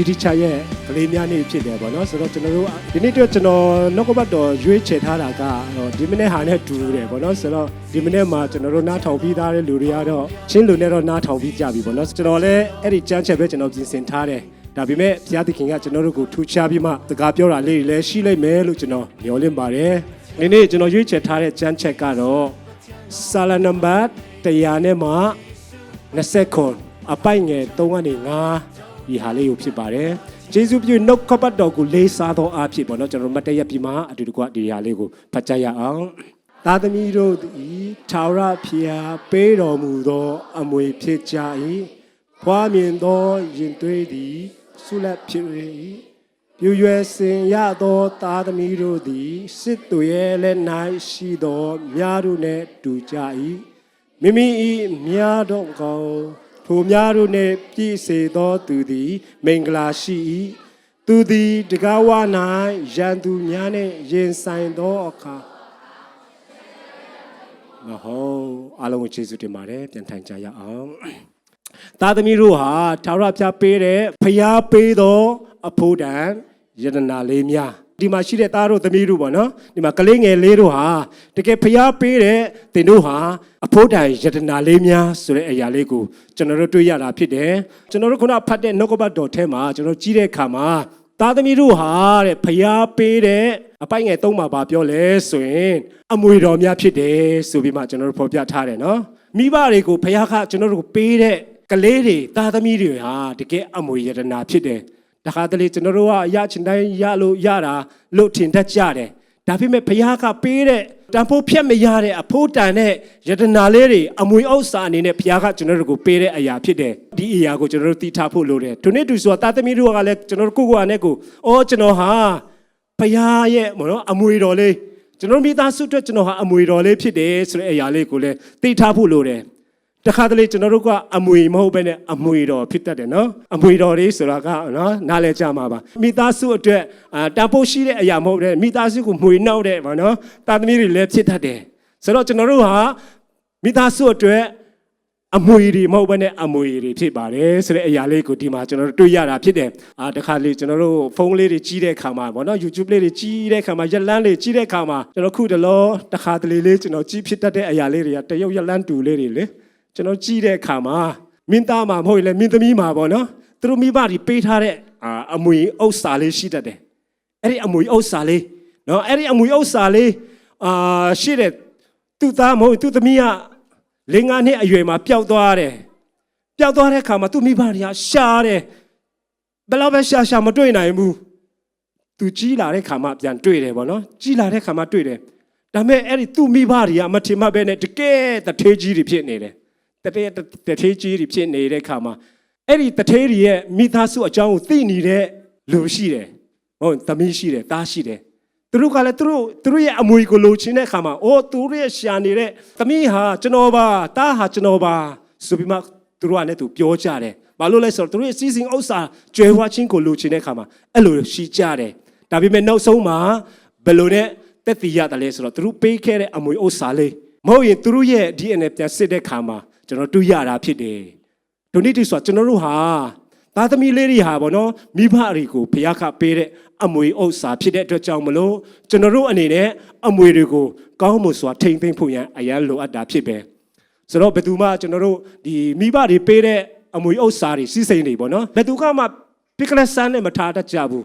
နေ့ကအာကျွန်တော်တို့စီတီချာရဲ့ကလေးများနေ့ဖြစ်တယ်ပေါ့နော်ဆိုတော့ကျွန်တော်တို့ဒီနေ့တော့ကျွန်တော်နောက်ကဘတ်တော်ရွေးချယ်ထားတာကဒီမနေ့ဟာနဲ့တူတယ်ပေါ့နော်ဆိုတော့ဒီမနေ့မှာကျွန်တော်တို့နားထောင်ပြီးသားတဲ့လူတွေကတော့ချင်းလူနဲ့တော့နားထောင်ပြီးကြပြီပေါ့နော်ကျွန်တော်လည်းအဲ့ဒီကြမ်းချက်ပဲကျွန်တော်ပြင်ဆင်ထားတယ်ဒါပေမဲ့ဘုရားသခင်ကကျွန်တော်တို့ကိုထူခြားပြီးမှစကားပြောတာလေးတွေလည်းရှိလိမ့်မယ်လို့ကျွန်တော်မျှော်လင့်ပါတယ်ဒီနေ့ကျွန်တော်ရွေးချယ်ထားတဲ့ကြမ်းချက်ကတော့ဆာလနံပါတ်100နဲ့မှ20ခွန်အပိုက်ငယ်3ကနေ5 ဒီဟာလေးကိုဖြစ်ပါတယ်။ယေရှုပြုနှုတ်ကပတ်တော်ကိုလေးစားသောအားဖြင့်ပေါ့နော်ကျွန်တော်တို့မတ်တရက်ပြီးမှအတူတကွဒီဟာလေးကိုဖတ်ကြရအောင်။သားသမီးတို့သည်ထာဝရဖျားပေးတော်မူသောအမွေဖြစ်ကြ၏။ဖွားမြင်သောရင်သွေးသည်ဆုလက်ဖြစ်၏။ပြူရွယ်စင်ရသောသားသမီးတို့သည်စစ်သူရဲ့လက်၌ရှိသောမြားတို့နှင့်တူကြ၏။မိမိ၏မြားတော်ကောင်း ထိုများတို့နှင့်ပြည့်စေသောသူသည် မင်္ဂလာရှိ၏သူသည်တကားဝ၌ရန်သူများနှင့်ရင်ဆိုင်သောအခါမဟုတ်အလုံးကိုကျေးဇူးတင်ပါတယ်ပြန်ထိုင်ကြရအောင်သားသမီးတို့ဟာထာဝရဘုရားပေးတဲ့ဖျားပေးသောအဖို့တန်ယတနာလေးများဒီမှာရှိတဲ့သားတို့သမီးတို့ပေါ့နော်ဒီမှာကလေးငယ်လေးတို့ဟာတကယ်ဖျားပေးတဲ့သင်တို့ဟာ အဖို့တန်ယတနာလေးများဆိုတဲ့အရာလေးကိုကျွန်တော်တို့တွေ့ရတာဖြစ်တယ်ကျွန်တော်တို့ခုနဖတ်တဲ့နှုတ်ကပတ်တော်ထဲမှာကျွန်တော်ကြီးတဲ့အခါမှာသားသမီးတို့ဟာတဲ့ဖျားပေးတဲ့အပိုင်ငယ်သုံးမှာပါပြောလဲဆိုရင်အမွေတော်များဖြစ်တယ်ဆိုပြီးမှကျွန်တော်တို့ဖော်ပြထားတယ်နော်မိဘတွေကိုဖျားကကျွန်တော်တို့ပေးတဲ့ကလေးတွေသားသမီးတွေဟာတကယ်အမွေယတနာဖြစ်တယ်တခါတလေကျွန်တော်တို့ကရချင်တိုင်းရလို့ရတာလို့ထင်တတ်ကြတယ် ဒါပေမဲ့ဘုရားကပေးတဲ့တန်ဖိုးဖြတ်မရတဲ့အဖို့တန်တဲ့ယတနာလေးတွေအမွေဥစ္စာအနေနဲ့ဘုရားကကျွန်တော်တို့ကိုပေးတဲ့အရာဖြစ်တယ်ဒီအရာကိုကျွန်တော်တို့သိထားဖို့လိုတယ်ဒီနေ့တူဆိုတာတာသမီတို့ကလည်းကျွန်တော်တို့ကိုယ့်ကိုယ်နဲ့ကိုအော်ကျွန်တော်ဟာဘုရားရဲ့မနော်အမွေတော်လေးကျွန်တော်မိသားစုအတွက်ကျွန်တော်ဟာအမွေတော်လေးဖြစ်တယ်ဆိုတဲ့အရာလေးကိုလည်းသိထားဖို့လိုတယ် တခါတလေကျွန်တော်တို့ကအမွေမဟုတ်ဘဲနဲ့အမွေတော်ဖြစ်တတ်တယ်နော်အမွေတော်လေးဆိုတာကနော်နားလဲကြမှာပါမိသားစုအတွက်အာတန်ဖိုးရှိတဲ့အရာမဟုတ်တဲ့မိသားစုကိုမွေနှောက်တဲ့ဘာနော်တာသမီတွေလည်းဖြစ်တတ်တယ်ဆိုတော့ကျွန်တော်တို့ဟာမိသားစုအတွက်အမွေတွေမဟုတ်ဘဲနဲ့အမွေတွေဖြစ်ပါတယ်ဆိုတဲ့အရာလေးကိုဒီမှာကျွန်တော်တို့တွေ့ရတာဖြစ်တယ်အာတခါလေကျွန်တော်တို့ဖုန်းလေးတွေကြီးတဲ့ခါမှာဗောနော် YouTube လေးတွေကြီးတဲ့ခါမှာရက်လန်းလေးကြီးတဲ့ခါမှာကျွန်တော်ခုတလောတခါတလေလေးကျွန်တော်ကြီးဖြစ်တတ်တဲ့အရာလေးတွေကတရုတ်ရက်လန်းတူလေးတွေလေ ကျွန်တော်ကြီးတဲ့ခါမှာမင်းသားမှာမဟုတ်ရင်လည်းမင်းသမီးမှာဗောနော်သူတို့မိဘတွေပေးထားတဲ့အာအမွေဥစ္စာလေးရှိတတ်တယ်အဲ့ဒီအမွေဥစ္စာလေးနော်အဲ့ဒီအမွေဥစ္စာလေးအာရှိတဲ့သူ့သားမဟုတ်သူ့သမီးကလင်္ကာနှစ်အရွယ်မှာပျောက်သွားတယ်ပျောက်သွားတဲ့ခါမှာသူ့မိဘတွေကရှားတယ်ဘယ်တော့ပဲရှာရှာမတွေ့နိုင်ဘူးသူကြီးလာတဲ့ခါမှပြန်တွေ့တယ်ဗောနော်ကြီးလာတဲ့ခါမှတွေ့တယ်ဒါပေမဲ့အဲ့ဒီသူ့မိဘတွေကမထင်မှတ်ပဲနဲ့တကယ်တထေးကြီးတွေဖြစ်နေတယ် တကယ်တထေးကြီးတွေဖြစ်နေတဲ့ခါမှာအဲ့ဒီတထေးတွေရဲ့မိသားစုအကြောင်းကိုသိနေတဲ့လူရှိတယ်ဟုတ်သမီးရှိတယ်တားရှိတယ်သူတို့ကလည်းသူတို့သူတို့ရဲ့အမွေကိုလိုချင်တဲ့ခါမှာအိုးသူတို့ရဲ့ရှာနေတဲ့သမီးဟာကျွန်တော်ပါတားဟာကျွန်တော်ပါဆိုပြီးမှသူတို့ကလည်းသူပြောကြတယ်ဘာလို့လဲဆိုတော့သူတို့ရဲ့စီစဉ်ဥစ္စာကျွဲဝါချင်းကိုလိုချင်တဲ့ခါမှာအဲ့လိုရှိကြတယ်ဒါပေမဲ့နောက်ဆုံးမှာဘယ်လိုနဲ့တက်တည်ရတယ်လဲဆိုတော့သူတို့ပေးခဲ့တဲ့အမွေဥစ္စာလေးမဟုတ်ရင်သူတို့ရဲ့ DNA ပြန်စစ်တဲ့ခါမှာ ကျွန်တော်တွေ့ရတာဖြစ်တယ်ဒုနိတိဆိုကျွန်တော်တို့ဟာသားသမီးလေးတွေဟာဗောနော်မိဘတွေကိုဘုရားကပေးတဲ့အမွေဥစ္စာဖြစ်တဲ့အတွက်ကြောင့်မလို့ကျွန်တော်တို့အနေနဲ့အမွေတွေကိုကောင်းမှုစွာထိမ့်သိမ့်ဖို့ရန်အရန်လိုအပ်တာဖြစ်ပဲဆိုတော့ဘယ်သူမှကျွန်တော်တို့ဒီမိဘတွေပေးတဲ့အမွေဥစ္စာတွေစီးစိမ်တွေဗောနော်ဘယ်သူကမှပိကလဆန်းနဲ့မထားတတ်ကြဘူး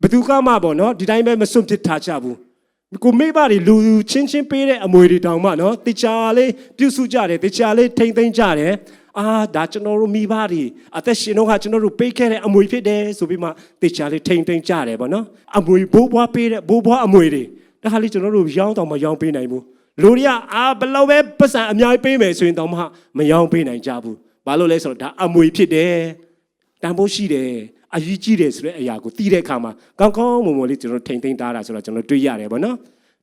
ဘယ်သူကမှဗောနော်ဒီတိုင်းပဲမစွန့်ပစ်ထားကြဘူး ကိုမိဘတွေလူချင်းချင်းပေးတဲ့အမွေတွေတောင်မှနော်တခြားလေးပြုစုကြတယ်တခြားလေးထိမ့်သိမ့်ကြတယ်အာဒါကျွန်တော်တို့မိဘတွေအသက်ရှင်တော့ကကျွန်တော်တို့ပေးခဲ့တဲ့အမွေဖြစ်တယ်ဆိုပြီးမှတခြားလေးထိမ့်သိမ့်ကြတယ်ဗောနော်အမွေဘိုးဘွားပေးတဲ့ဘိုးဘွားအမွေတွေဒါခါလေးကျွန်တော်တို့ရောင်းတော့မရောင်းပေးနိုင်ဘူးလူတွေကအာဘယ်လောက်ပဲပတ်စံအများကြီးပေးမယ်ဆိုရင်တော့မှမရောင်းပေးနိုင်ကြဘူးဘာလို့လဲဆိုတော့ဒါအမွေဖြစ်တယ်တန်ဖိုးရှိတယ် အရေးကြီးတယ်ဆိုတဲ့အရာကိုသိတဲ့အခါမှာကောင်းကောင်းမွန်မွန်လေးကျွန်တော်ထိမ့်သိမ့်ထားတာဆိုတော့ကျွန်တော်တွေ့ရတယ်ဗောနော်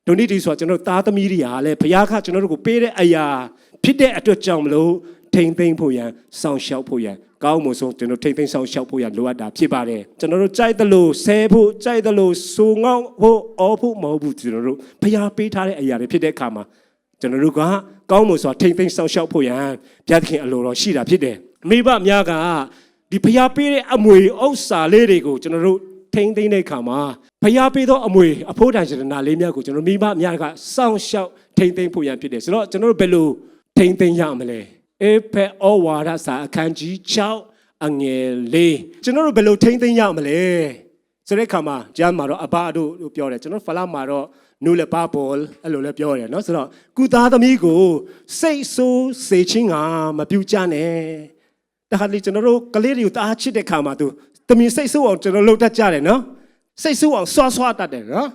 ဒုနိတိဆိုတော့ကျွန်တော်သားသမီးတွေဟာလည်းဘုရားကကျွန်တော်တို့ကိုပေးတဲ့အရာဖြစ်တဲ့အတွက်ကြောင့်မလို့ထိမ့်သိမ့်ဖို့ရန်စောင့်ရှောက်ဖို့ရန်ကောင်းမှုဆုံးကျွန်တော်ထိမ့်သိမ့်ဆောင်ရှောက်ဖို့ရန်လိုအပ်တာဖြစ်ပါတယ်ကျွန်တော်တို့ကြိုက်တယ်လို့ဆဲဖို့ကြိုက်တယ်လို့စူငေါဖို့အော်ဖို့မဟုတ်ဘူးကျွန်တော်တို့ဘုရားပေးထားတဲ့အရာတွေဖြစ်တဲ့အခါမှာကျွန်တော်တို့ကကောင်းမှုဆိုတာထိမ့်သိမ့်ဆောင်ရှောက်ဖို့ရန်ဘုရားသခင်အလိုတော်ရှိတာဖြစ်တယ်မိဘများက ဒီဖျားပေးတဲ့အမွေဥစ္စာလေးတွေကိုကျွန်တော်တို့ထိမ့်သိမ့်တဲ့အခါမှာဖျားပေးသောအမွေအဖို့တန်ရတနာလေးများကိုကျွန်တော်မိမများကစောင့်ရှောက်ထိမ့်သိမ့်ဖို့ရန်ဖြစ်တယ်ဆိုတော့ကျွန်တော်တို့ဘယ်လိုထိမ့်သိမ့်ရမလဲအေဖက်ဩဝါဒစာအခန်းကြီး6အငယ်၄ကျွန်တော်တို့ဘယ်လိုထိမ့်သိမ့်ရမလဲဆိုတဲ့အခါမှာကျမ်းမှာတော့အဘတို့ပြောတယ်ကျွန်တော်ဖလာမှာတော့နူလပါပေါ်အဲ့လိုလည်းပြောရတယ်နော်ဆိုတော့ကုသားသမီးကိုစိတ်ဆိုးစေခြင်းကမပြုကြနဲ့ တခါလေကျွန်တော်တို့ကလေးတွေကိုတအားချစ်တဲ့ခါမှာသူတမင်စိတ်ဆိုးအောင်ကျွန်တော်လှုပ်တတ်ကြတယ်နော်စိတ်ဆိုးအောင်ဆွာဆွာတတ်တယ်နော်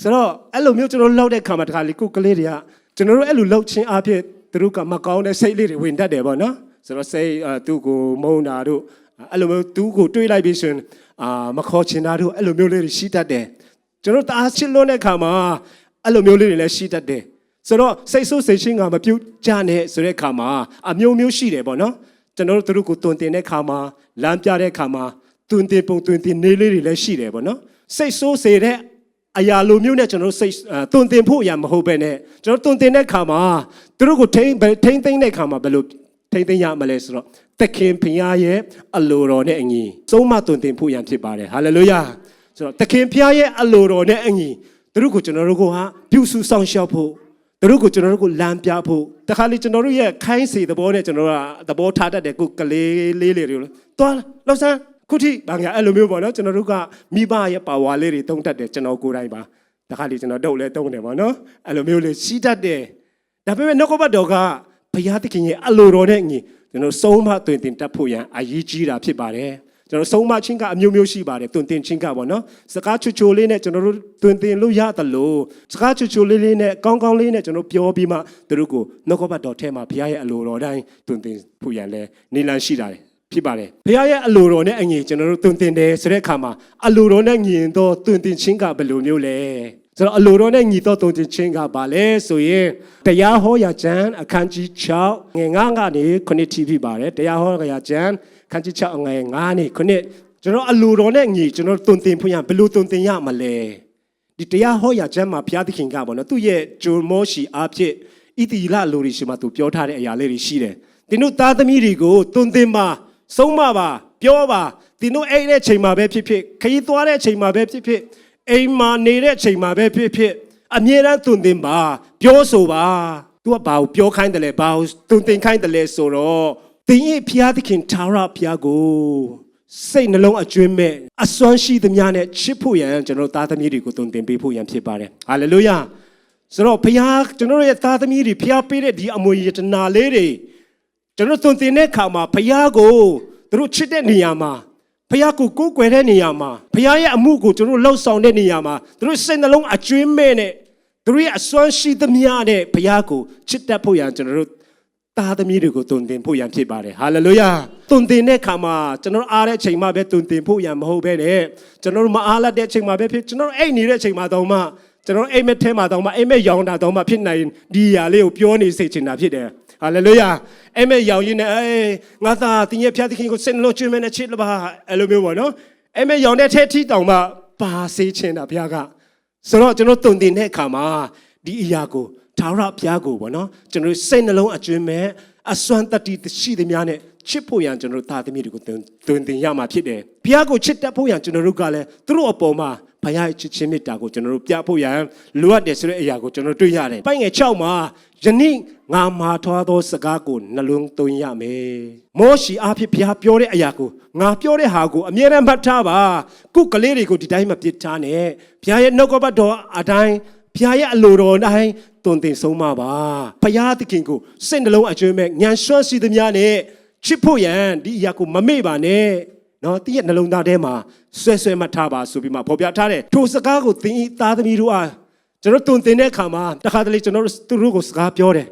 ဆိုတော့အဲ့လိုမျိုးကျွန်တော်လှုပ်တဲ့ခါမှာတခါလေကိုကလေးတွေကကျွန်တော်တို့အဲ့လိုလှုပ်ခြင်းအဖြစ်သူတို့ကမကောင်းတဲ့စိတ်လေးတွေဝင်တတ်တယ်ပေါ့နော်ဆိုတော့စိတ်သူ့ကိုမုန်းတာတို့အဲ့လိုမျိုးသူ့ကိုတွေးလိုက်ပြီးဆိုရင်အာမခေါ်ချင်တာတို့အဲ့လိုမျိုးလေးတွေရှိတတ်တယ်ကျွန်တော်တအားချစ်လို့တဲ့ခါမှာအဲ့လိုမျိုးလေးတွေလည်းရှိတတ်တယ်ဆိုတော့စိတ်ဆိုးစိတ်ချင်းကမပြုတ်ကြနဲ့ဆိုတဲ့ခါမှာအမျိုးမျိုးရှိတယ်ပေါ့နော် ကျွန်တော်တို့သူတို့ကိုတွင်တင်တဲ့ခါမှာလမ်းပြတဲ့ခါမှာတွင်တင်ပုံတွင်တင်နေလေးတွေလည်းရှိတယ်ပေါ့နော်စိတ်ဆိုးစေတဲ့အရာလိုမျိုးနဲ့ကျွန်တော်တို့စိတ်တွင်တင်ဖို့အရာမဟုတ်ပဲနဲ့ကျွန်တော်တွင်တင်တဲ့ခါမှာသူတို့ကိုထိမ့်ထိမ့်သိမ့်တဲ့ခါမှာဘယ်လိုထိမ့်သိမ့်ရမလဲဆိုတော့သခင်ဖခင်ရဲ့အလိုတော်နဲ့အညီသုံးမတွင်တင်ဖို့ရန်ဖြစ်ပါတယ်ဟာလေလုယာဆိုတော့သခင်ဖခင်ရဲ့အလိုတော်နဲ့အညီသူတို့ကိုကျွန်တော်တို့ကဟာပြုစုဆောင်ရှောက်ဖို့ သူတို့ကိုကျွန်တော်တို့ကိုလမ်းပြဖို့တခါလေကျွန်တော်တို့ရဲ့ခိုင်းစီသဘောနဲ့ကျွန်တော်တို့ကသဘောထားတတ်တယ်ကိုကလေးလေးလေးတွေတွားလောက်ဆန်းခုထိဘာညာအဲ့လိုမျိုးပေါ့နော်ကျွန်တော်တို့ကမိဘရဲ့ပါဝါလေးတွေတုံးတတ်တယ်ကျွန်တော်ကိုယ်တိုင်ပါတခါလေကျွန်တော်တုတ်လဲတုံးတယ်ပေါ့နော်အဲ့လိုမျိုးလေးရှိတတ်တယ်ဒါပေမဲ့နှုတ်ကပတ်တော်ကဘုရားသခင်ရဲ့အလိုတော်နဲ့ညီကျွန်တော်ဆုံးမတွင်တင်တတ်ဖို့ရန်အရေးကြီးတာဖြစ်ပါတယ် ကျွန်တော်ဆုံးမချင်းကအမျိုးမျိုးရှိပါတယ်တွင်တင်ချင်းကပေါ့နော်စကားချူချူလေးနဲ့ကျွန်တော်တို့တွင်တင်လို့ရတယ်လို့စကားချူချူလေးလေးနဲ့ကောင်းကောင်းလေးနဲ့ကျွန်တော်ပြောပြီးမှသူတို့ကိုနှုတ်ကပတ်တော်ထဲမှာဘုရားရဲ့အလိုတော်တိုင်းတွင်တင်ဖို့ရန်လဲနေလန်းရှိတာတယ်ဖြစ်ပါတယ်ဘုရားရဲ့အလိုတော်နဲ့အညီကျွန်တော်တို့တွင်တင်တယ်ဆိုတဲ့အခါမှာအလိုတော်နဲ့ညီရင်တော့တွင်တင်ချင်းကဘယ်လိုမျိုးလဲ ဆိုတော့အလိုတော်နဲ့ညီတော့တွင်တင်ချင်းကဘာလဲဆိုရင်တရားဟောရာကျမ်းအခန်းကြီး6ငယ်9ကနေ9ထိဖြစ်ပါတယ်တရားဟောရာကျမ်းအခန်းကြီး6ငယ်9နေ9ကျွန်တော်အလိုတော်နဲ့ညီကျွန်တော်တွင်တင်ဖို့ရဘယ်လိုတွင်တင်ရမလဲဒီတရားဟောရာကျမ်းမှာဘုရားသခင်ကပေါ့နော်သူ့ရဲ့ဂျုံမောရှိအားဖြင့်ဣတိလလူတွေရှိမှသူပြောထားတဲ့အရာလေးတွေရှိတယ်။ဒီတို့သားသမီးတွေကိုတွင်တင်ပါဆုံးမပါပြောပါဒီတို့အိတ်တဲ့ချိန်မှာပဲဖြစ်ဖြစ်ခရီးသွားတဲ့ချိန်မှာပဲဖြစ်ဖြစ် အိမ်မှာနေတဲ့ချိန်မှာပဲဖြစ်ဖြစ်အမြဲတမ်းတွင်တင်ပါပြောဆိုပါ။ तू ကဘာကိုပြောခိုင်းတယ်လဲဘာကိုတွင်တင်ခိုင်းတယ်လဲဆိုတော့တင်ရဲ့ဖျားသခင်ထာဝရဖျားကိုစိတ်နှလုံးအကျွမ်းမဲ့အစွမ်းရှိသမျှနဲ့ချစ်ဖို့ရန်ကျွန်တော်သားသမီးတွေကိုတွင်တင်ပေးဖို့ရန်ဖြစ်ပါတယ်ဟာလေလုယာဆိုတော့ဖျားကျွန်တော်ရဲ့သားသမီးတွေဖျားပေးတဲ့ဒီအမွေရတနာလေးတွေကျွန်တော်သွန်သင်တဲ့ခါမှာဖခင်ကိုသူတို့ချစ်တဲ့နေရာမှာ ဖခင်ကိုကိုးကွယ်တဲ့နေရာမှာဖခင်ရဲ့အမှုကိုကျွန်တော်လှုပ်ဆောင်တဲ့နေရာမှာသူတို့စိတ်နှလုံးအကျွင်းမဲ့နဲ့သူတို့ရဲ့အစွမ်းရှိသမျှနဲ့ဖခင်ကိုချစ်တတ်ဖို့ရန်ကျွန်တော်တို့သားသမီးတွေကိုတုန်တင်ဖို့ရန်ဖြစ်ပါတယ်ဟာလေလုယာတုန်တင်တဲ့ခါမှာကျွန်တော်အားတဲ့အချိန်မှပဲတုန်တင်ဖို့ရန်မဟုတ်ပဲနဲ့ကျွန်တော်မအားလတ်တဲ့အချိန်မှပဲဖြစ်ကျွန်တော်အိတ်နေတဲ့အချိန်မှတော့မှကျွန်တော်အိမ်မက်ထဲမှာတော့မှအိမ်မက်ရောင်းတာတော့မှဖြစ်နိုင်ဒီຢာလေးကိုပြောနေစေချင်တာဖြစ်တယ် ဟာလေလုယာအဲ့မဲ့ရောင်ရင်းနဲ့အေးငါသားတင်ရဲ့ဖျားသခင်ကိုစင်လို့ကျွေးမနဲ့ချစ်လပါအဲ့လိုမျိုးပေါ့နော်အဲ့မဲ့ရောင်တဲ့ထဲထီတောင်မှပါစေချင်တာဘုရားကဆိုတော့ကျွန်တော်တုံတင်တဲ့အခါမှာဒီအရာကိုထာဝရဘုရားကိုပေါ့နော်ကျွန်တော်စိတ်နှလုံးအကျွမ်းမဲ့အစွမ်းတတိရှိသည်များနဲ့ချစ်ဖို့ရန်ကျွန်တော်သားသမီးတွေကိုတွင်တင်ရမှာဖြစ်တယ်ဘုရားကိုချစ်တတ်ဖို့ရန်ကျွန်တော်တို့ကလည်းသူတို့အပေါ်မှာ ဘုရားရဲ့ချစ်ခြင်းမေတ္တာကိုကျွန်တော်တို့ပြဖို့ရန်လိုအပ်တယ်ဆိုတဲ့အရာကိုကျွန်တော်တွေ့ရတယ်။ပိုင်ငယ်6မှာယနေ့ငါမှာထွားသောစကားကိုနှလုံးသွင်းရမယ်။မောရှိအားဖြင့်ဘုရားပြောတဲ့အရာကိုငါပြောတဲ့ဟာကိုအမြဲတမ်းမှတ်ထားပါ။ခုကလေးတွေကိုဒီတိုင်းမပြစ်ထားနဲ့။ဘုရားရဲ့နှုတ်ကပတ်တော်အတိုင်းဘုရားရဲ့အလိုတော်တိုင်းတွင်တင်ဆုံးမပါ။ဘုရားသခင်ကိုစိတ်နှလုံးအကျွမ်းမဲ့ဉာဏ်ရွှမ်းရှိသမျှနဲ့ချစ်ဖို့ရန်ဒီအရာကိုမမေ့ပါနဲ့။ နော်တည့်ရဲ့နှလုံးသားထဲမှာဆွဲဆွဲမှတ်ထားပါဆိုပြီးမှဖော်ပြထားတယ်ထိုစကားကိုသင်ဤသားသမီးတို့အားကျွန်တော်တုံတင်တဲ့အခါမှာတခါတလေကျွန်တော်တို့သူတို့ကိုစကားပြောတယ်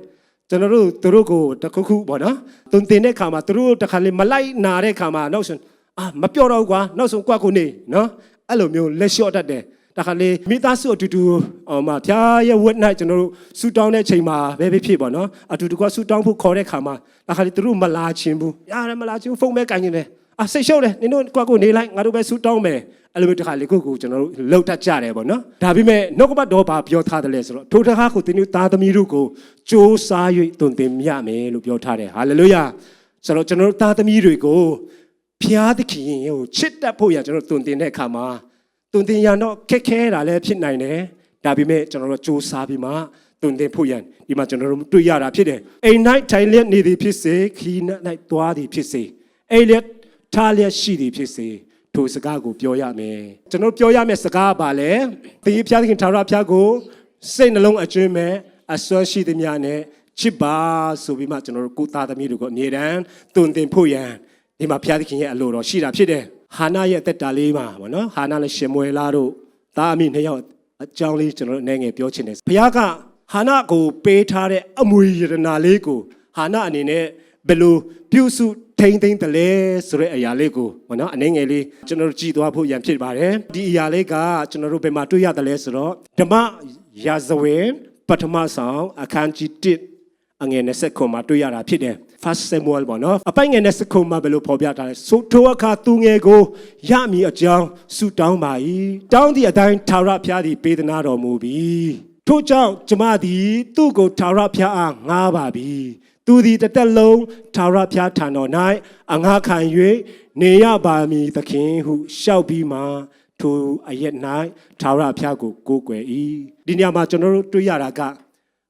ကျွန်တော်တို့သူတို့ကိုတခုခုပေါ့နော်တုံတင်တဲ့အခါမှာသူတို့တခါလေမလိုက်နာတဲ့အခါမှာနောက်ဆုံးအာမပြောတော့ဘူးကွာနောက်ဆုံးကွက်ကိုနေနော်အဲ့လိုမျိုးလက်လျှော့တတ်တယ်တခါလေမိသားစုအတူတူဟောမှာဖျားရဲ့ဝတ်၌ကျွန်တော်တို့ဆူတောင်းတဲ့ချိန်မှာပဲပဲဖြစ်ပေါ့နော်အတူတူကဆူတောင်းဖို့ခေါ်တဲ့ခါမှာတခါလေသူတို့မလာချင်းဘူးရတယ်မလာချင်းဖုန်းမဲကန်နေတယ် အာစိတ်ရှုပ်တယ်နင်တို့ကွက်ကိုနေလိုက်ငါတို့ပဲဆူတောင်းမယ်အဲ့လိုမျိုးတခါလေကိုကိုကျွန်တော်တို့လှုပ်တတ်ကြတယ်ပေါ့နော်ဒါပေမဲ့နှုတ်ကပတ်တော်ဘာပြောထားတယ်လဲဆိုတော့ထိုတကားကိုသင်တို့သားသမီးတို့ကိုစ조사၍တွင်တင်ရမယ်လို့ပြောထားတယ်ဟာလေလုယာဆိုတော့ကျွန်တော်တို့သားသမီးတွေကိုဖျားသခင်ကိုချစ်တတ်ဖို့ရကျွန်တော်တို့တုံတင်တဲ့အခါမှာတုံတင်ရတော့ခက်ခဲတာလည်းဖြစ်နိုင်တယ်ဒါပေမဲ့ကျွန်တော်တို့စူးစမ်းပြီးမှတုံတင်ဖို့ရန်ဒီမှာကျွန်တော်တို့တွေ့ရတာဖြစ်တယ်အိမ်၌ထိုင်လျက်နေသည်ဖြစ်စေခီး၌သွားသည်ဖြစ်စေအိမ်လျက် ထားလျက်ရှိသည်ဖြစ်စေထိုစကားကိုပြောရမယ်ကျွန်တော်ပြောရမယ့်စကားကဘာလဲသင်ဖျားသခင်ထာဝရဘုရားကိုစိတ်နှလုံးအကျွမ်းမဲ့အစွမ်းရှိသည်များနဲ့ချစ်ပါဆိုပြီးမှကျွန်တော်တို့ကိုသားသမီးတို့ကိုအမြဲတမ်းတုံတင်ဖို့ရန်ဒီမှာဘုရားသခင်ရဲ့အလိုတော်ရှိတာဖြစ်တယ်ဟာနာရဲ့အသက်တာလေးမှာဗောနော်ဟာနာနဲ့ရှင်မွေလာတို့သားအမိနှစ်ယောက်အကြောင်းလေးကျွန်တော်တို့အနေငယ်ပြောချင်တယ်ဘုရားကဟာနာကိုပေးထားတဲ့အမွေရတနာလေးကိုဟာနာအနေနဲ့ဘယ်လိုပြုစု ထိမ့်သိမ့်တယ်လဲဆိုတဲ့အရာလေးကိုဗောနော်အနေငယ်လေးကျွန်တော်တို့ကြည်သွားဖို့ရန်ဖြစ်ပါတယ်ဒီအရာလေးကကျွန်တော်တို့ဘယ်မှာတွေ့ရတယ်လဲဆိုတော့ဓမ္မရာဇဝင်ပထမဆောင်အခန်းကြီး1အငယ်20ခုမှာတွေ့ရတာဖြစ်တယ် First Samuel ပေါ့နော်အပိုင်ငယ်20ခုမှာဘယ်လိုဖော်ပြထားလဲဆိုထိုအခါသူငယ်ကိုရမည်အကြောင်းဆုတောင်းပါ၏တောင်းသည့်အတိုင်းထာဝရဘုရားသည်ပေးသနာတော်မူပြီထို့ကြောင့်ကျမသည်သူ့ကိုထာဝရဘုရားအားငှားပါပြီ သူသည်တစ်သက်လုံးထာဝရဘုရားထံတော်၌အငှားခံ၍နေရပါမည်သခင်ဟုရှောက်ပြီးမှထိုအရက်၌ထာဝရဘုရားကိုကိုးကွယ်၏ဒီနေရာမှာကျွန်တော်တို့တွေ့ရတာက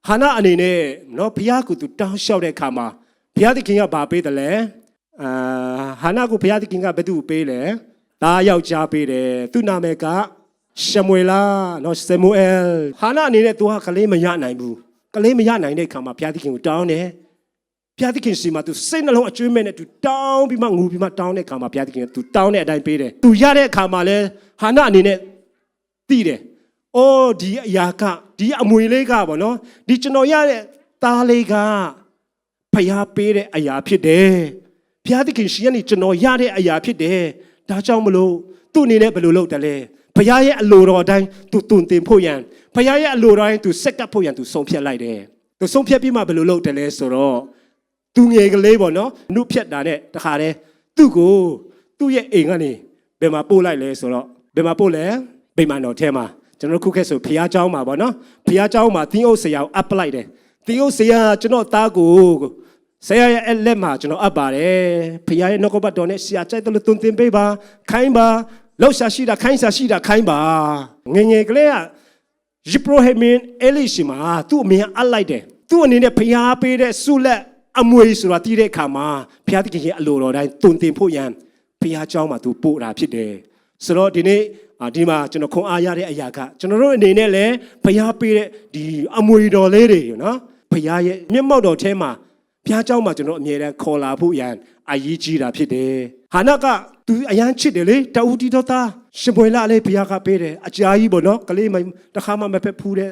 ဟာနာအနေနဲ့နော်ဘုရားကိုသူတောင်းလျှောက်တဲ့အခါမှာဘုရားသခင်ကဘာပေးတယ်လဲအာဟာနာကိုဘုရားသခင်ကဘယ်သူ့ကိုပေးလဲသားယောက်ျားပေးတယ်သူ့နာမည်ကရှမွေလာနော်ဆမူအယ်ဟာနာအနေနဲ့သူကကလေးမရနိုင်ဘူးကလေးမရနိုင်တဲ့အခါမှာဘုရားသခင်ကိုတောင်းတယ် ဘုရားသခင်စီမှာသူစိတ်နှလုံးအကျွမ်းမဲ့နဲ့သူတောင်းပြီးမှငူပြီးမှတောင်းတဲ့အခါမှာဘုရားသခင်ကသူတောင်းတဲ့အတိုင်းပေးတယ်သူရတဲ့အခါမှာလဲဟာနာအနေနဲ့သိတယ်။အော်ဒီအရာကဒီအမွေလေးကပေါ့နော်။ဒီကျွန်တော်ရတဲ့သားလေးကဖျားပေးတဲ့အရာဖြစ်တယ်။ဘုရားသခင်ရှင်ကနေကျွန်တော်ရတဲ့အရာဖြစ်တယ်။ဒါကြောင့်မလို့သူ့အနေနဲ့ဘယ်လိုလုပ်တယ်လဲ။ဘုရားရဲ့အလိုတော်အတိုင်းသူတုန်တင်ဖို့ရန်ဘုရားရဲ့အလိုတော်အတိုင်းသူစက်ကပ်ဖို့ရန်သူဆုံးဖြတ်လိုက်တယ်။သူဆုံးဖြတ်ပြီးမှဘယ်လိုလုပ်တယ်လဲဆိုတော့ သူငယ်ကလေးပေါ့နော်။နှုတ်ဖြတ်တာနဲ့တခါတည်းသူ့ကိုသူ့ရဲ့အိမ်ကနေဘယ်မှာပို့လိုက်လဲဆိုတော့ဘယ်မှာပို့လဲဗိမာန်တော်ထဲမှာကျွန်တော်တို့ခုခေတ်ဆိုဖះเจ้าမှာပေါ့နော်ဖះเจ้าမှာသင်းအုပ်ဆရာကိုအပ်ပလိုက်တယ်သင်းအုပ်ဆရာကျွန်တော်သားကိုဆရာရဲ့အလက်မှာကျွန်တော်အပ်ပါတယ်ဖះရဲ့နှုတ်ကပတ်တော်နဲ့ဆရာကြိုက်တယ်လို့တွင်တင်ပေးပါခိုင်းပါလောက်ရှာရှိတာခိုင်းရှာရှိတာခိုင်းပါငငယ်ကလေးကဂျပရိုဟေမင်အဲလီရှိမှာသူ့အမေအပ်လိုက်တယ်သူ့အနေနဲ့ဖះပေးတဲ့ဆုလက် အမွေဆိုတာတည်တဲ့အခါမှာဖះတခင်ရဲ့အလိုတော်တိုင်းတွင်တင်ဖို့ရန်ဖះเจ้าမှာသူပို့တာဖြစ်တယ်ဆိုတော့ဒီနေ့အာဒီမှာကျွန်တော်ခွန်အားရတဲ့အရာကကျွန်တော်တို့အနေနဲ့လည်းဘုရားပေးတဲ့ဒီအမွေတော်လေးတွေနော်ဘုရားရဲ့မျက်မှောက်တော်ထဲမှာဘုရားเจ้าမှာကျွန်တော်အမြဲတမ်းခေါ်လာဖို့ရန်အရေးကြီးတာဖြစ်တယ်ဟာနကသူအရန်ချစ်တယ်လေတအူတီတော်သားရှင်ပွေလာလေးဘုရားကပေးတယ်အကြာကြီးပေါ့နော်ကလေးမတခါမှမဖက်ဖူးတဲ့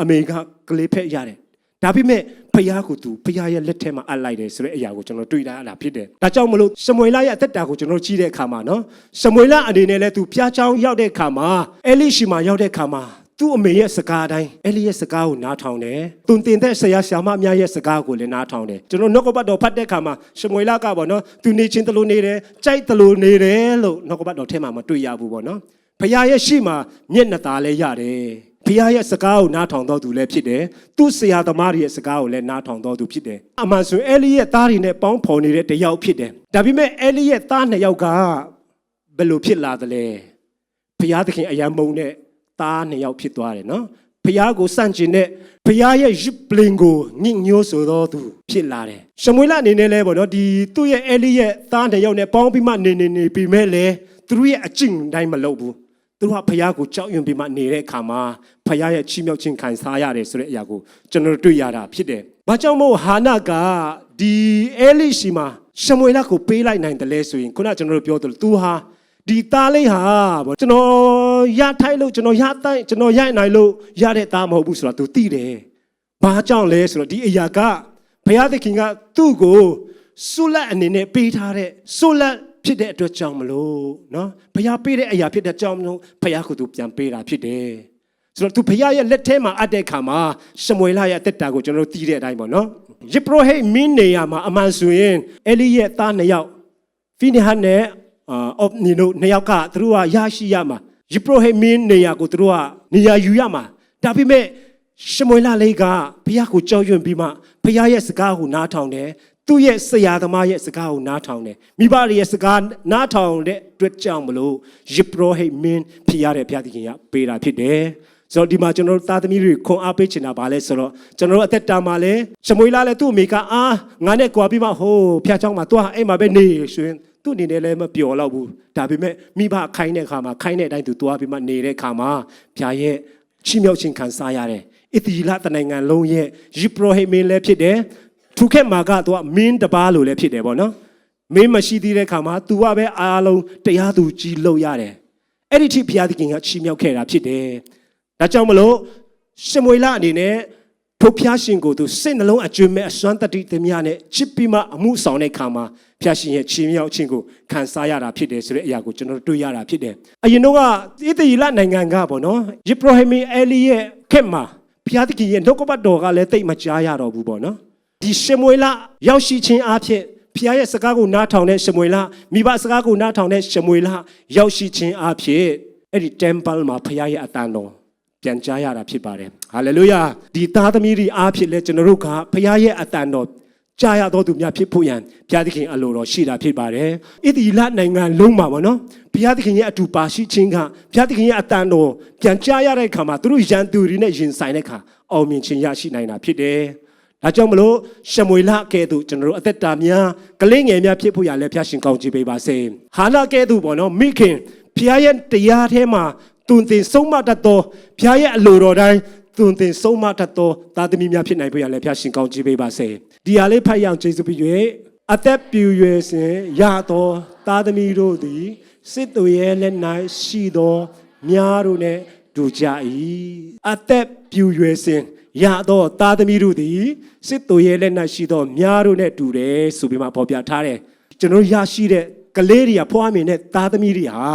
အမေကကလေးဖက်ရတယ် ဒါပေမဲ့ဖယားကိုသူဖယားရဲ့လက်ထဲမှာအပ်လိုက်တယ်ဆိုတဲ့အရာကိုကျွန်တော်တွေ့လာရတာဖြစ်တယ်။ဒါကြောင့်မလို့ရှမွေလရဲ့အသက်တာကိုကျွန်တော်ကြည့်တဲ့အခါမှာနော်ရှမွေလအနေနဲ့လည်းသူဖျားချောင်းရောက်တဲ့အခါမှာအဲလိရှိမာရောက်တဲ့အခါမှာသူ့အမေရဲ့စကားအတိုင်းအဲလိရဲ့စကားကိုနားထောင်တယ်။သူတင်တဲ့ဆရာဆရာမအများရဲ့စကားကိုလည်းနားထောင်တယ်။ကျွန်တော်နှုတ်ကပတ်တော်ဖတ်တဲ့အခါမှာရှမွေလကပေါ့နော်သူနေချင်းတလို့နေတယ်ကြိုက်တလို့နေတယ်လို့နှုတ်ကပတ်တော်ထဲမှာမတွေ့ရဘူးပေါ့နော်။ဖယားရဲ့ရှိမှာမျက်နှာသားလည်းရတယ်။ ဖခင်ရဲ့စကားကိုနားထောင်တော်သူလည်းဖြစ်တယ်။သူ့ဆရာသမားတွေရဲ့စကားကိုလည်းနားထောင်တော်သူဖြစ်တယ်။အမှန်ဆိုအဲလိရဲ့သားတွေနဲ့ပေါင်းဖော်နေတဲ့တယောက်ဖြစ်တယ်။ဒါပေမဲ့အဲလိရဲ့သားနှစ်ယောက်ကဘယ်လိုဖြစ်လာသလဲ။ဖခင်သခင်အယံမုံတဲ့သားနှစ်ယောက်ဖြစ်သွားတယ်နော်။ဖခင်ကိုစန့်ကျင်တဲ့ဖခင်ရဲ့ရစ်ပလင်ကိုညှိညိုးဆိုတော်သူဖြစ်လာတယ်။ရှမွေလအနေနဲ့လဲပေါ့နော်ဒီသူ့ရဲ့အဲလိရဲ့သားနှစ်ယောက်နဲ့ပေါင်းပြီးမှနေနေနေပြီးမဲ့လေသူတို့ရဲ့အကျင့်တိုင်းမလုပ်ဘူး။ သူတို့ကဖခင်ကိုကြောက်ရွံ့ပြီးမှနေတဲ့အခါမှာဖခင်ရဲ့ချီးမြှောက်ခြင်းခံစားရတယ်ဆိုတဲ့အရာကိုကျွန်တော်တွေ့ရတာဖြစ်တယ်။ဘာကြောင့်မို့ဟာနာကဒီအဲလိရှိမှာရှမွေလကိုပေးလိုက်နိုင်တယ်လဲဆိုရင်ခုနကျွန်တော်တို့ပြောသလိုသူဟာဒီသားလေးဟာပေါ့ကျွန်တော်ရထိုက်လို့ကျွန်တော်ရတိုင်းကျွန်တော်ရနိုင်လို့ရတဲ့သားမဟုတ်ဘူးဆိုတာ तू သိတယ်။ဘာကြောင့်လဲဆိုတော့ဒီအရာကဘုရားသခင်ကသူ့ကိုဆုလက်အနေနဲ့ပေးထားတဲ့ဆုလက် ဖြစ်တဲ့အတွက်ကြောင့်မလို့နော်ဘုရားပေးတဲ့အရာဖြစ်တဲ့ကြောင့်မလို့ဘုရားကိုသူပြန်ပေးတာဖြစ်တယ်ဆိုတော့သူဘုရားရဲ့လက်ထဲမှာအပ်တဲ့ခါမှာရှမွေလရဲ့အသက်တာကိုကျွန်တော်တို့သိတဲ့အတိုင်းပေါ့နော်ယေဘရဟိမင်းနေရာမှာအမှန်ဆိုရင်အဲလိရဲ့သားနှစ်ယောက်ဖိနိဟတ်နဲ့အော့နီနိုနှစ်ယောက်ကသူတို့ကရရှိရမှာယေဘရဟိမင်းနေရာကိုသူတို့ကနေရာယူရမှာဒါပေမဲ့ရှမွေလလေးကဘုရားကိုကြောက်ရွံ့ပြီးမှဘုရားရဲ့စကားကိုနားထောင်တယ် သူ့ရဲ့ဆရာသမားရဲ့စကားကိုနားထောင်တယ်မိဘတွေရဲ့စကားနားထောင်တဲ့အတွက်ကြောင့်မလို့ယေဘရဟိတ်မင်းဖြစ်ရတဲ့ဘုရားသခင်ကပေးတာဖြစ်တယ်ဆိုတော့ဒီမှာကျွန်တော်တို့သားသမီးတွေခွန်အားပေးချင်တာပါလဲဆိုတော့ကျွန်တော်တို့အသက်တာမှာလဲရှမွေလာလဲသူ့အမေကအာငါနဲ့ကြွားပြီးမှဟိုးဖျားချောင်းမှာသူကအဲ့မှာပဲနေဆိုရင်သူ့အနေနဲ့လည်းမပျော်တော့ဘူးဒါပေမဲ့မိဘခိုင်းတဲ့ခါမှာခိုင်းတဲ့အတိုင်းသူသွားပြီးမှနေတဲ့ခါမှာဖျားရဲ့ချီးမြှောက်ခြင်းခံစားရတယ်အီသီလတနိုင်ငံလုံးရဲ့ယေဘရဟိတ်မင်းလည်းဖြစ်တယ် သူခက်မှာကသူကမင်းတပားလိုလည်းဖြစ်တယ်ပေါ့နော်မင်းမရှိသေးတဲ့ခါမှာ तू ကပဲအားလုံးတရားသူကြီးလုပ်ရတယ်အဲ့ဒီထိဘုရားသခင်ကချီးမြှောက်ခဲ့တာဖြစ်တယ်ဒါကြောင့်မလို့ရှမွေလအနေနဲ့ထိုဖျားရှင်ကိုသူစိတ်နှလုံးအကျွမ်းမဲ့အစွမ်းတတိသမ ्या နဲ့ချစ်ပြီးမှအမှုဆောင်တဲ့ခါမှာဖျားရှင်ရဲ့ချီးမြှောက်ခြင်းကိုခံစားရတာဖြစ်တယ်ဆိုတဲ့အရာကိုကျွန်တော်တို့တွေ့ရတာဖြစ်တယ်အရင်တော့ကဣသရေလနိုင်ငံကပေါ့နော်ယေဘရဟိမီအဲလီရဲ့ခက်မှာဘုရားသခင်ရဲ့နှုတ်ကပတ်တော်ကလည်းတိတ်မကြားရတော့ဘူးပေါ့နော် ဒီရှမွေလရောက်ရှိခြင်းအဖြစ်ဖခင်ရဲ့စကားကိုနားထောင်တဲ့ရှမွေလမိဘစကားကိုနားထောင်တဲ့ရှမွေလရောက်ရှိခြင်းအဖြစ်အဲ့ဒီ temple မှာဖခင်ရဲ့အတန်တော်ပြန်ကြားရတာဖြစ်ပါတယ်ဟာလေလုယာဒီသားသမီးတွေအားဖြင့်လဲကျွန်တော်တို့ကဖခင်ရဲ့အတန်တော်ကြားရတော်သူများဖြစ်ဖို့ရန်ဘုရားသခင်အလိုတော်ရှိတာဖြစ်ပါတယ်ဣတိလနိုင်ငံလုံးမှာပေါ့နော်ဘုရားသခင်ရဲ့အတူပါရှိခြင်းကဘုရားသခင်ရဲ့အတန်တော်ပြန်ကြားရတဲ့အခါမှာသူတို့ရန်သူတွေနဲ့ရင်ဆိုင်တဲ့အခါအောင်မြင်ခြင်းရရှိနိုင်တာဖြစ်တယ် ဒါကြောင့်မလို့ရှမွေလကဲ့သို့ကျွန်တော်တို့အသက်တာများကလေးငယ်များဖြစ်ဖို့ရလဲဖျားရှင်ကောင်းချီးပေးပါစေ။ဟာနာကဲ့သို့ပေါ့နော်မိခင်ဖျားရဲ့တရားထဲမှာတုန်တင်ဆုံးမတတ်သောဖျားရဲ့အလိုတော်တိုင်းတုန်တင်ဆုံးမတတ်သောသားသမီးများဖြစ်နိုင်ဖို့ရလဲဖျားရှင်ကောင်းချီးပေးပါစေ။ဒီဟာလေးဖတ်ရအောင်ကျေးဇူးပြု၍အသက်ပြူရွယ်စဉ်ရသောသားသမီးတို့သည်စစ်သူရဲ့လက်၌ရှိသောများတို့နဲ့တူကြ၏အသက်ပြူရွယ်စဉ် ရသောသားသမီးတို့သည်စစ်သူရဲ့လက်၌ရှိသောများတို့နဲ့တူတယ်ဆိုပြီးမှဖော်ပြထားတယ်ကျွန်တော်ရရှိတဲ့ကလေးတွေကဖွားမြင်တဲ့သားသမီးတွေဟာ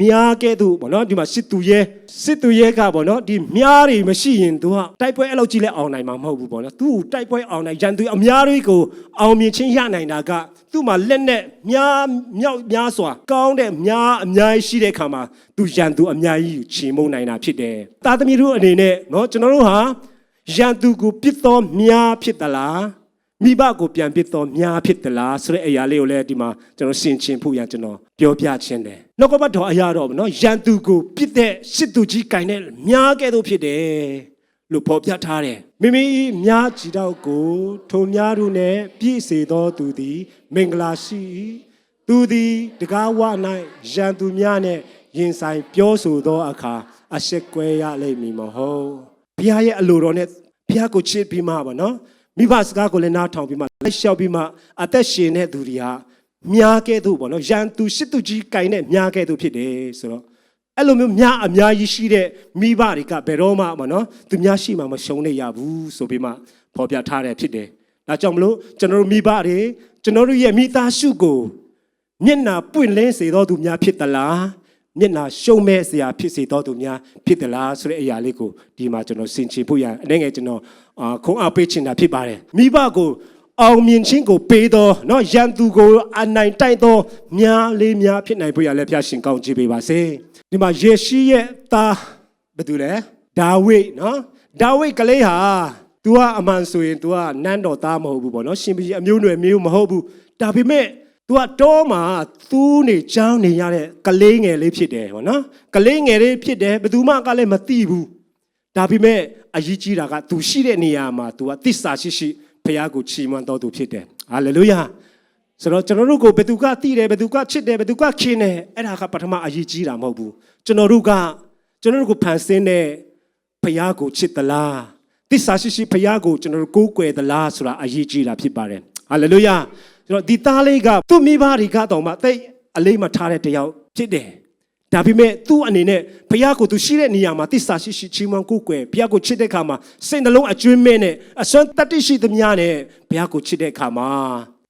များကဲ့သို့ဘောနော်ဒီမှာစစ်သူရဲ့စစ်သူရဲ့ကဘောနော်ဒီများတွေမရှိရင်သူကတိုက်ပွဲအဲ့လောက်ကြီးလဲအောင်နိုင်မှာမဟုတ်ဘူးဘောနော်သူ့တိုက်ပွဲအောင်နိုင်ရန်သူအများတွေကိုအောင်မြင်ခြင်းရနိုင်တာကသူ့မှာလက်နဲ့များမြောက်များစွာကောင်းတဲ့များအများကြီးရှိတဲ့ခါမှာသူရန်သူအများကြီးချေမှုန်းနိုင်တာဖြစ်တယ်သားသမီးတို့အနေနဲ့နော်ကျွန်တော်တို့ဟာရန်သူကိုပြစ်သောများဖြစ်သလား မိဘကိုပြန်ပစ်တော်များဖြစ်သလားဆိုတဲ့အရာလေးကိုလည်းဒီမှာကျွန်တော်ဆင်ခြင်ဖို့ရန်ကျွန်တော်ပြောပြခြင်းတယ်။နှုတ်ကပတ်တော်အရာတော့ဗောနော်ရန်သူကိုပစ်တဲ့စစ်သူကြီးကင်တဲ့များကဲ့သို့ဖြစ်တယ်လို့ဖော်ပြထားတယ်။မိမိများကြည်တော့ကိုထိုများတို့နဲ့ပြည့်စေသောသူသည် မင်္ဂလာရှိ၏။သူသည်တကားဝ၌ရန်သူများနဲ့ရင်ဆိုင်ပြောဆိုသောအခါအရှက်ကွဲရလိမ့်မည်မဟုတ်။ဘုရားရဲ့အလိုတော်နဲ့ဘုရားကိုချစ်ပြီးမှပါနော်။ မိဘစကားကိုလည်းနားထောင်ပြီးမှလက်လျှောက်ပြီးမှအသက်ရှင်တဲ့သူတွေဟာမြားကဲ့သို့ပေါ့နော်ရန်သူရှစ်သူကြီးကင်တဲ့မြားကဲ့သို့ဖြစ်တယ်ဆိုတော့အဲ့လိုမျိုးမြားအများကြီးရှိတဲ့မိဘတွေကဘယ်တော့မှပေါ့နော်သူများရှိမှမရှုံးနေရဘူးဆိုပြီးမှဖော်ပြထားတယ်ဖြစ်တယ်ဒါကြောင့်မလို့ကျွန်တော်တို့မိဘတွေကျွန်တော်တို့ရဲ့မိသားစုကိုမျက်နာပွင့်လင်းစေတော်သူများဖြစ်သလား မျက်နာရှုံးမဲ့စရာဖြစ်စေတော်သူများဖြစ်သလားဆိုတဲ့အရာလေးကိုဒီမှာကျွန်တော်ဆင်ခြင်ဖို့ရအနေငယ်ကျွန်တော်အာခုံအားပေးချင်တာဖြစ်ပါတယ်မိဘကိုအောင်မြင်ခြင်းကိုပေးသောเนาะရန်သူကိုအနိုင်တိုက်သောများလေးများဖြစ်နိုင်ဖို့ရလဲဖျားရှင်ကောင်းချီးပေးပါစေဒီမှာယေရှိရဲ့သားဘယ်သူလဲဒါဝိဒ်เนาะဒါဝိဒ်ကလေးဟာ तू ကအမှန်ဆိုရင် तू ကနန်းတော်သားမဟုတ်ဘူးပေါ့နော်ရှင်ပြည်အမျိုးနွယ်မျိုးမဟုတ်ဘူးဒါပေမဲ့ तू ကတောမှာသူးနေချောင်းနေရတဲ့ကလေးငယ်လေးဖြစ်တယ်ပေါ့နော်ကလေးငယ်လေးဖြစ်တယ်ဘယ်သူမှကလည်းမသိဘူးဒါပေမဲ့အရေးကြီးတာက तू ရှိတဲ့နေရာမှာ तू ကသစ္စာရှိရှိဖခင်ကိုချီးမွမ်းတော်သူဖြစ်တယ်ဟာလေလုယာဆိုတော့ကျွန်တော်တို့ကိုဘယ်သူကသိတယ်ဘယ်သူကချစ်တယ်ဘယ်သူကခင်တယ်အဲ့ဒါကပထမအရေးကြီးတာမဟုတ်ဘူးကျွန်တော်တို့ကကျွန်တော်တို့ကိုဖန်ဆင်းတဲ့ဖခင်ကိုချစ်သလားသစ္စာရှိရှိဖခင်ကိုကျွန်တော်တို့ကိုးကွယ်သလားဆိုတာအရေးကြီးတာဖြစ်ပါတယ်ဟာလေလုယာ ဆိုတော့ဒီသားလေးကသူ့မိဘတွေကတော့မှတိတ်အလေးမထားတဲ့တယောက်ဖြစ်တယ်ဒါပေမဲ့သူ့အနေနဲ့ဘုရားကိုသူရှိတဲ့နေရာမှာတစ္ဆာရှိရှိချီးမွမ်းကိုးကွယ်ဘုရားကိုချစ်တဲ့အခါမှာစိတ်နှလုံးအကျွမ်းမဲ့နဲ့အစွမ်းတတ္တိရှိသမျှနဲ့ဘုရားကိုချစ်တဲ့အခါမှာ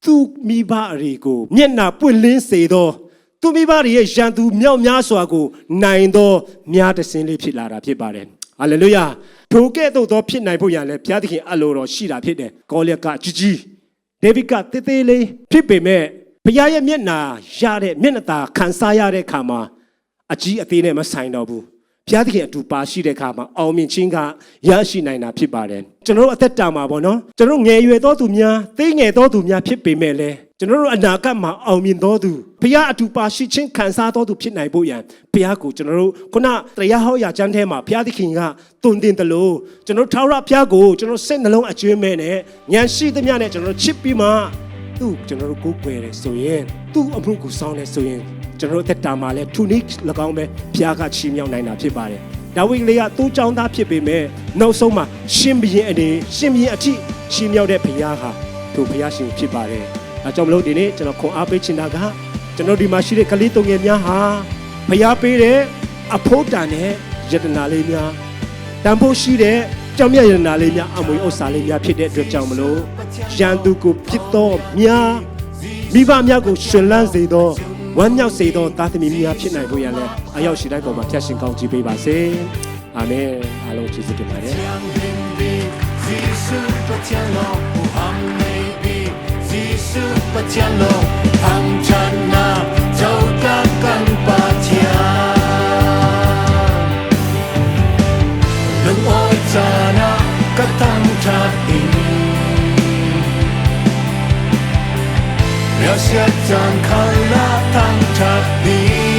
သူ့မိဘအရေကိုမျက်နာပွင့်လင်းစေသောသူမိဘတွေရဲ့ရန်သူမြောက်များစွာကိုနိုင်သောများတစင်းလေးဖြစ်လာတာဖြစ်ပါတယ်ဟာလေလုယာထိုကဲ့သို့သောဖြစ်နိုင်ဖို့ရန်လဲဘုရားသခင်အလိုတော်ရှိတာဖြစ်တယ်ကောလျက်ကကြီးကြီး ဒေးဗစ်ကတေးသေးလေးဖြစ်ပေမဲ့ဘုရားရဲ့မျက်နာရတဲ့မျက်နှာသာခံစားရတဲ့အခါမှာအကြီးအသေးနဲ့မဆိုင်တော့ဘူးဘဘုရားသခင်အတူပါရှိတဲ့အခါမှာအောင်မြင်ခြင်းကရရှိနိုင်တာဖြစ်ပါတယ်ကျွန်တော်တို့အသက်တာမှာပေါ့နော်ကျွန်တော်တို့ငယ်ရွယ်သောသူများသိငယ်သောသူများဖြစ်ပေမဲ့လည်း ကျွန်တော်တို့အနာဂတ်မှာအောင်မြင်သောသူဘုရားအတူပါရှိခြင်းခံစားသောသူဖြစ်နိုင်ဖို့ရန်ဘုရားကိုကျွန်တော်တို့ခုနတရားဟောရာကျမ်းထဲမှာဘုရားသခင်ကတုန်တင်တယ်လို့ကျွန်တော်ထာဝရဘုရားကိုကျွန်တော်စိတ်နှလုံးအကျွမ်းမဲ့နဲ့ဉာဏ်ရှိသမျှနဲ့ကျွန်တော်ချစ်ပြီးမှသူ့ကျွန်တော်တို့ကိုးကွယ်တယ်ဆိုရင်သူ့အမှုကိုစောင်းတယ်ဆိုရင်ကျွန်တော်တို့အသက်တာမှာလည်းသူနိ၎င်းပဲဘုရားကချီးမြှောက်နိုင်တာဖြစ်ပါတယ်။ဒါဝိဒ်လေးကသူ့ကြောင့်သားဖြစ်ပေမဲ့နောက်ဆုံးမှာရှင်ဘုရင်အနေရှင်ဘုရင်အထိချီးမြှောက်တဲ့ဘုရားဟာသူဘုရားရှင်ဖြစ်ပါတယ်။ အဲကြောင့်မလို့ဒီနေ့ကျွန်တော်ခွန်အားပေးချင်တာကကျွန်တော်ဒီမှာရှိတဲ့ကလေးတုံငယ်များဟာဘုရားပေးတဲ့အဖို့တန်တဲ့ယတနာလေးများတန်ဖို့ရှိတဲ့ကြောင်မြတ်ရတနာလေးများအမွေဥစ္စာလေးများဖြစ်တဲ့အတွက်ကြောင့်မလို့ရန်သူကိုပြစ်သောများမိဘများကိုရှင်လန်းစေသောဝမ်းမြောက်စေသောသားသမီးများဖြစ်နိုင်ဖို့ရန်လည်းအရောက်ရှိတိုင်းပေါ်မှာဖြတ်ရှင်ကောင်းကြီးပေးပါစေအာမင်အားလုံးကျေးဇူးတင်ပါတယ် 将天地，即使不降落，不航美币，即使不降落，航船那走得更拔强。人爱在那个当差比，描写张看那当差比。